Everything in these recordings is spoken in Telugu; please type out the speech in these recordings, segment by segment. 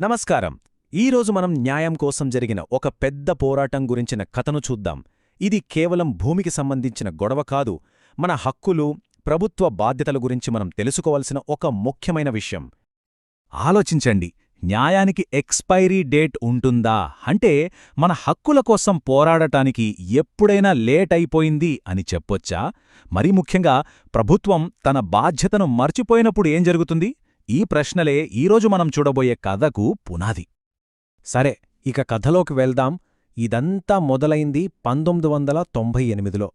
నమస్కారం. ఈరోజు మనం న్యాయం కోసం జరిగిన ఒక పెద్ద పోరాటం గురించిన కథను చూద్దాం. ఇది కేవలం భూమికి సంబంధించిన గొడవ కాదు మన హక్కులు ప్రభుత్వ బాధ్యతల గురించి మనం తెలుసుకోవాల్సిన ఒక ముఖ్యమైన విషయం. ఆలోచించండి న్యాయానికి ఎక్స్పైరీ డేట్ ఉంటుందా? అంటే మన హక్కుల కోసం పోరాడటానికి ఎప్పుడైనా లేట్ అయిపోయింది అని చెప్పొచ్చా? మరీ ముఖ్యంగా ప్రభుత్వం తన బాధ్యతను మర్చిపోయినప్పుడు ఏం జరుగుతుంది? ఈ ప్రశ్నలే ఈరోజు మనం చూడబోయే కథకు పునాది. సరే ఇక కథలోకి వెళ్దాం. ఇదంతా మొదలైంది పంతొమ్మిది వందల తొంభై ఎనిమిదిలో.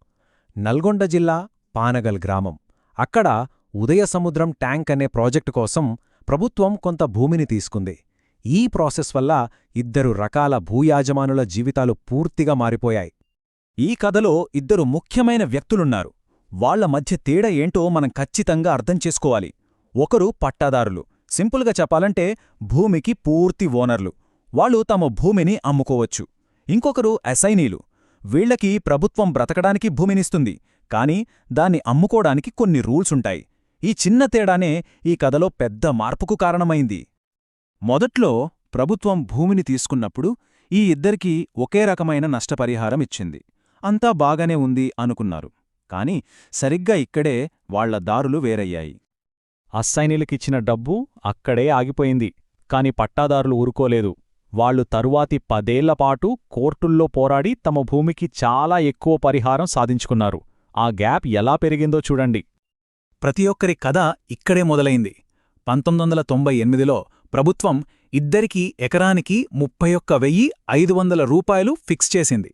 నల్గొండ జిల్లా పానగల్ గ్రామం. అక్కడ ఉదయసముద్రం ట్యాంక్ అనే ప్రాజెక్టు కోసం ప్రభుత్వం కొంత భూమిని తీసుకుంది. ఈ ప్రాసెస్ వల్ల ఇద్దరు రకాల భూయాజమానుల జీవితాలు పూర్తిగా మారిపోయాయి. ఈ కథలో ఇద్దరు ముఖ్యమైన వ్యక్తులున్నారు. వాళ్ళ మధ్య తేడా ఏంటో మనం ఖచ్చితంగా అర్థం చేసుకోవాలి. ఒకరు పట్టాదారులు. సింపుల్గా చెప్పాలంటే భూమికి పూర్తి ఓనర్లు. వాళ్ళు తమ భూమిని అమ్ముకోవచ్చు. ఇంకొకరు అసైనీలు. వీళ్ళకి ప్రభుత్వం బ్రతకడానికి భూమినిస్తుంది. కాని దాన్ని అమ్ముకోడానికి కొన్ని రూల్సుంటాయి ఈ చిన్న తేడానే ఈ కథలో పెద్ద మార్పుకు కారణమైంది. మొదట్లో ప్రభుత్వం భూమిని తీసుకున్నప్పుడు ఈ ఇద్దరికీ ఒకే రకమైన నష్టపరిహారం ఇచ్చింది. అంతా బాగానే ఉంది అనుకున్నారు. కాని సరిగ్గా ఇక్కడే వాళ్ళ దారులు వేరయ్యాయి. అస్సైనీలకిచ్చిన డబ్బు అక్కడే ఆగిపోయింది. కాని పట్టాదారులు ఊరుకోలేదు. వాళ్ళు తరువాతి పదేళ్ళపాటు కోర్టుల్లో పోరాడి తమ భూమికి చాలా ఎక్కువ పరిహారం సాధించుకున్నారు. ఆ గ్యాప్ ఎలా పెరిగిందో చూడండి. ప్రతి ఒక్కరి కథ ఇక్కడే మొదలైంది. పంతొమ్మిది వందల తొంభై ఎనిమిదిలో ప్రభుత్వం ఇద్దరికీ ఎకరానికి ముప్పై ఒక్క వెయ్యి ఐదు వందల రూపాయలు ఫిక్స్ చేసింది.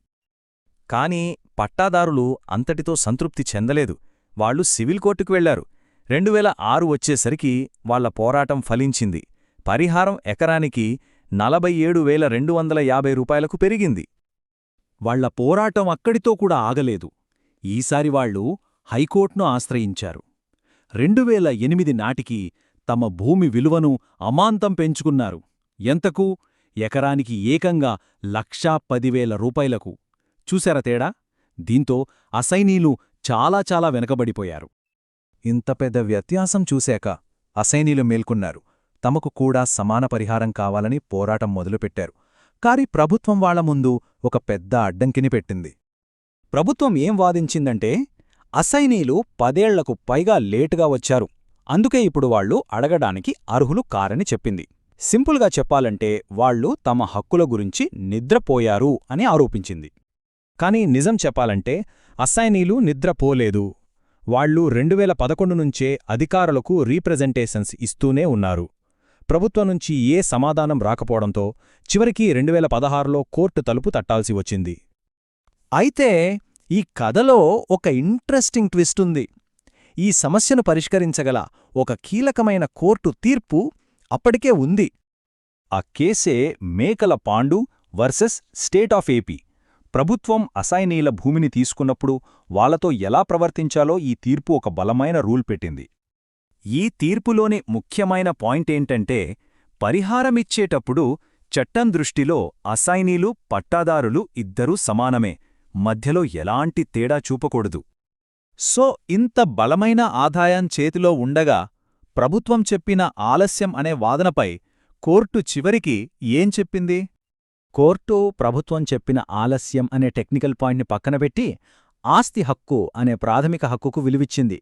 కాని పట్టాదారులు అంతటితో సంతృప్తి చెందలేదు. వాళ్ళు సివిల్ కోర్టుకు వెళ్ళారు. రెండువేల ఆరు వచ్చేసరికి వాళ్ళ పోరాటం ఫలించింది. పరిహారం ఎకరానికి నలభై ఏడు వేల రెండు వందల యాభై రూపాయలకు పెరిగింది. వాళ్ళ పోరాటం అక్కడితో కూడా ఆగలేదు. ఈసారి వాళ్ళు హైకోర్టును ఆశ్రయించారు. రెండువేల ఎనిమిది నాటికి తమ భూమి విలువను అమాంతం పెంచుకున్నారు. ఎంతకు? ఎకరానికి ఏకంగా లక్షా పదివేల రూపాయలకు. చూశారా తేడా? దీంతో అసైనీలు చాలా చాలా వెనకబడిపోయారు. ఇంత పెద్ద వ్యత్యాసం చూశాక అసైనీలు మేల్కొన్నారు. తమకు కూడా సమాన పరిహారం కావాలని పోరాటం మొదలుపెట్టారు. కాని ప్రభుత్వం వాళ్ళ ముందు ఒక పెద్ద అడ్డంకిని పెట్టింది. ప్రభుత్వం ఏం వాదించిందంటే అసైనీలు పదేళ్ళకు పైగా లేటుగా వచ్చారు. అందుకే ఇప్పుడు వాళ్ళు అడగడానికి అర్హులు కారని చెప్పింది. సింపుల్గా చెప్పాలంటే వాళ్ళు తమ హక్కుల గురించి నిద్రపోయారు అని ఆరోపించింది. కాని నిజం చెప్పాలంటే అసైనీలు నిద్రపోలేదు. వాళ్ళు రెండువేల పదకొండు నుంచే అధికారులకు రీప్రజెంటేషన్స్ ఇస్తూనే ఉన్నారు. ప్రభుత్వం నుంచి ఏ సమాధానం రాకపోవడంతో చివరికి రెండువేల పదహారులో కోర్టు తలుపు తట్టాల్సి వచ్చింది. అయితే ఈ కథలో ఒక ఇంట్రెస్టింగ్ ట్విస్ట్ ఉంది. ఈ సమస్యను పరిష్కరించగల ఒక కీలకమైన కోర్టు తీర్పు అప్పటికే ఉంది. ఆ కేసే Mekala Pandu versus state of AP. ప్రభుత్వం అసైనీల భూమిని తీసుకున్నప్పుడు వాళ్ళతో ఎలా ప్రవర్తించాలో ఈ తీర్పు ఒక బలమైన రూల్ పెట్టింది. ఈ తీర్పులోని ముఖ్యమైన పాయింటేంటంటే పరిహారమిచ్చేటప్పుడు చట్టం దృష్టిలో అసైనీలు పట్టాదారులు ఇద్దరూ సమానమే మధ్యలో ఎలాంటి తేడా చూపకూడదు. సో ఇంత బలమైన ఆదాయం చేతిలో ఉండగా ప్రభుత్వం చెప్పిన ఆలస్యం అనే వాదనపై కోర్టు చివరికి ఏం చెప్పింది? కోర్టు ప్రభుత్వం చెప్పిన ఆలస్యం అనే టెక్నికల్ పాయింట్ని పక్కనబెట్టి ఆస్తి హక్కు అనే ప్రాథమిక హక్కుకు విలువిచ్చింది.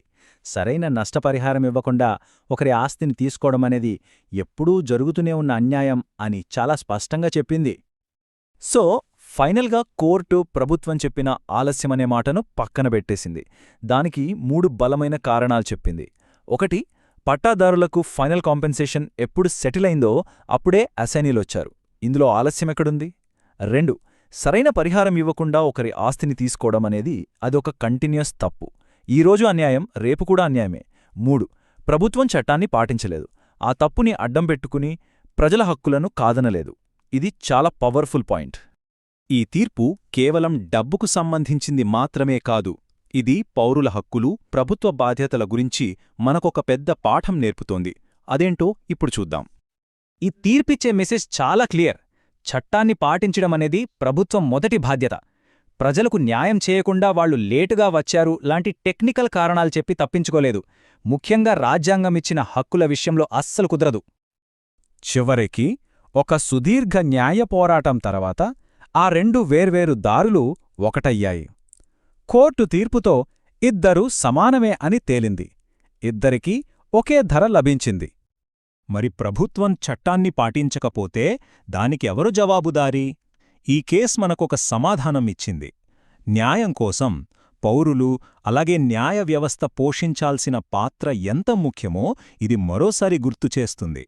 సరైన నష్టపరిహారం ఇవ్వకుండా ఒకరి ఆస్తిని తీసుకోవడమనేది ఎప్పుడూ జరుగుతూనే ఉన్న అన్యాయం అని చాలా స్పష్టంగా చెప్పింది. సో ఫైనల్గా కోర్టు ప్రభుత్వం చెప్పిన ఆలస్యమనే మాటను పక్కన పెట్టేసింది. దానికి మూడు బలమైన కారణాలు చెప్పింది. ఒకటి పట్టాదారులకు ఫైనల్ కాంపెన్సేషన్ ఎప్పుడు సెటిల్ అయిందో అప్పుడే అసైనీలొచ్చారు. ఇందులో ఆలస్యమెక్కడుంది రెండు సరైన పరిహారం ఇవ్వకుండా ఒకరి ఆస్తిని తీసుకోవడం అనేది అదొక కంటిన్యూస్ తప్పు. ఈరోజు అన్యాయం రేపు కూడా అన్యాయమే. మూడు ప్రభుత్వం చట్టాన్ని పాటించలేదు. ఆ తప్పుని అడ్డం పెట్టుకుని ప్రజల హక్కులను కాదనలేదు. ఇది చాలా పవర్ఫుల్ పాయింట్. ఈ తీర్పు కేవలం డబ్బుకు సంబంధించింది మాత్రమే కాదు ఇది పౌరుల హక్కులు ప్రభుత్వ బాధ్యతల గురించి మనకొక పెద్ద పాఠం నేర్పుతోంది. అదేంటో ఇప్పుడు చూద్దాం. ఈ తీర్పిచ్చే మెసేజ్ చాలా క్లియర్. చట్టాన్ని పాటించడమనేది ప్రభుత్వం మొదటి బాధ్యత. ప్రజలకు న్యాయం చేయకుండా వాళ్ళు లేటుగా వచ్చారు లాంటి టెక్నికల్ కారణాలు చెప్పి తప్పించుకోలేదు. ముఖ్యంగా రాజ్యాంగమిచ్చిన హక్కుల విషయంలో అస్సలు కుదరదు. చివరికి ఒక సుదీర్ఘ న్యాయ పోరాటం తర్వాత ఆ రెండు వేర్వేరు దారులు ఒకటయ్యాయి. కోర్టు తీర్పుతో ఇద్దరూ సమానమే అని తేలింది. ఇద్దరికీ ఒకే ధర లభించింది. మరి ప్రభుత్వం చట్టాన్ని పాటించకపోతే దానికి ఎవరు జవాబుదారీ? ఈ కేస్ మనకొక సమాధానం ఇచ్చింది. న్యాయం కోసం పౌరులు అలాగే న్యాయ వ్యవస్థ పోషించాల్సిన పాత్ర ఎంత ముఖ్యమో ఇది మరోసారి గుర్తుచేస్తుంది